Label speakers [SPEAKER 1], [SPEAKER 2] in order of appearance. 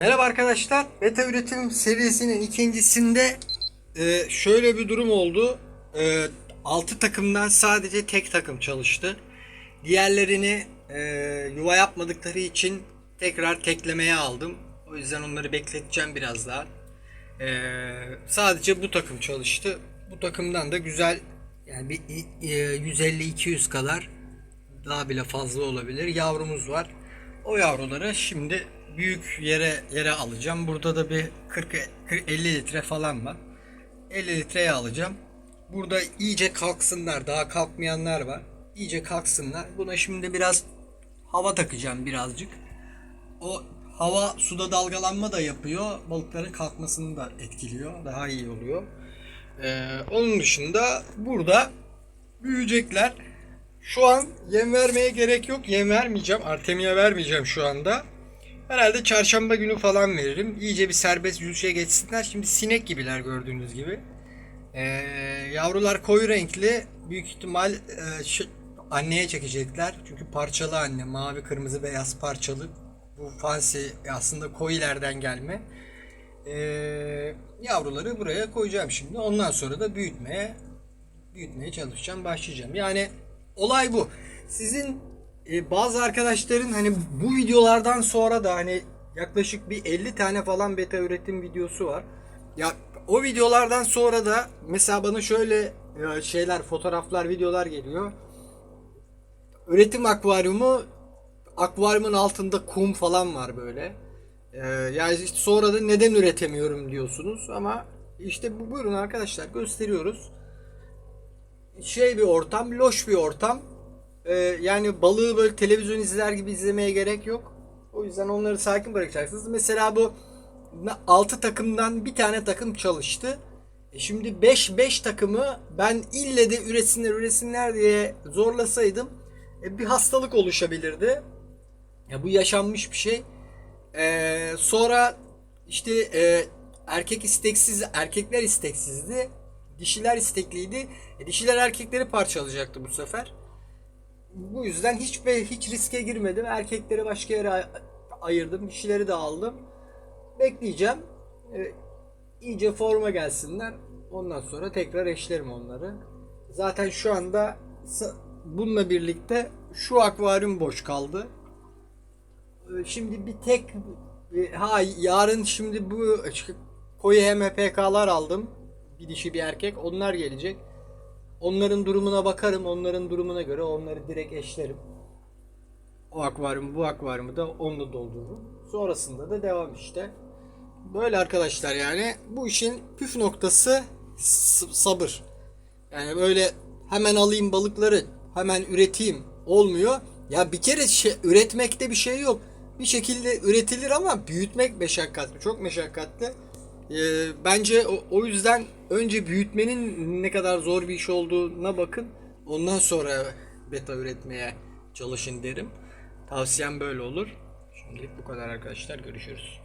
[SPEAKER 1] Merhaba arkadaşlar. Beta üretim serisinin ikincisinde e, şöyle bir durum oldu. E, 6 takımdan sadece tek takım çalıştı. Diğerlerini e, yuva yapmadıkları için tekrar teklemeye aldım. O yüzden onları bekleteceğim biraz daha. E, sadece bu takım çalıştı. Bu takımdan da güzel yani bir i- e, 150-200 kadar daha bile fazla olabilir. Yavrumuz var. O yavruları şimdi büyük yere yere alacağım. Burada da bir 40 40 50 litre falan var. 50 litreye alacağım. Burada iyice kalksınlar. Daha kalkmayanlar var. İyice kalksınlar. Buna şimdi biraz hava takacağım birazcık. O hava suda dalgalanma da yapıyor. Balıkların kalkmasını da etkiliyor. Daha iyi oluyor. Ee, onun dışında burada büyüyecekler. Şu an yem vermeye gerek yok. Yem vermeyeceğim. Artemia vermeyeceğim şu anda. Herhalde çarşamba günü falan veririm. İyice bir serbest yürüyüşe geçsinler. Şimdi sinek gibiler gördüğünüz gibi. Ee, yavrular koyu renkli. Büyük ihtimal e, şu- anneye çekecekler. Çünkü parçalı anne. Mavi, kırmızı, beyaz parçalı. Bu fancy aslında koyilerden gelme. Ee, yavruları buraya koyacağım şimdi. Ondan sonra da büyütmeye büyütmeye çalışacağım, başlayacağım. Yani olay bu. Sizin e, bazı arkadaşların hani bu videolardan sonra da hani yaklaşık bir 50 tane falan beta üretim videosu var. Ya o videolardan sonra da mesela bana şöyle e, şeyler, fotoğraflar, videolar geliyor. Üretim akvaryumu akvaryumun altında kum falan var böyle. Ee, yani işte sonra da neden üretemiyorum diyorsunuz ama işte bu buyurun arkadaşlar gösteriyoruz şey bir ortam, loş bir ortam. Ee, yani balığı böyle televizyon izler gibi izlemeye gerek yok. O yüzden onları sakin bırakacaksınız. Mesela bu 6 takımdan bir tane takım çalıştı. E şimdi 5 5 takımı ben ille de üretsinler üretsinler diye zorlasaydım e, bir hastalık oluşabilirdi. Ya bu yaşanmış bir şey. Ee, sonra işte e, erkek isteksiz, erkekler isteksizdi. Dişiler istekliydi. E, dişiler erkekleri parçalayacaktı bu sefer. Bu yüzden hiç hiç riske girmedim. Erkekleri başka yere ay- ayırdım. Dişileri de aldım. Bekleyeceğim. E, iyice forma gelsinler. Ondan sonra tekrar eşlerim onları. Zaten şu anda bununla birlikte şu akvaryum boş kaldı. Ee, Şimdi bir tek e, ha yarın şimdi bu koyu HMPK'lar aldım. Bir dişi bir erkek. Onlar gelecek. Onların durumuna bakarım. Onların durumuna göre onları direkt eşlerim. O akvaryumu bu akvaryumu da onunla doldururum. Sonrasında da devam işte. Böyle arkadaşlar yani bu işin püf noktası sabır. Yani böyle hemen alayım balıkları, hemen üreteyim olmuyor. Ya bir kere şey, üretmekte bir şey yok. Bir şekilde üretilir ama büyütmek meşakkatli, çok meşakkatli. Ee, bence o, o yüzden önce büyütmenin ne kadar zor bir iş olduğuna bakın. Ondan sonra beta üretmeye çalışın derim. Tavsiyem böyle olur. Şimdilik bu kadar arkadaşlar. Görüşürüz.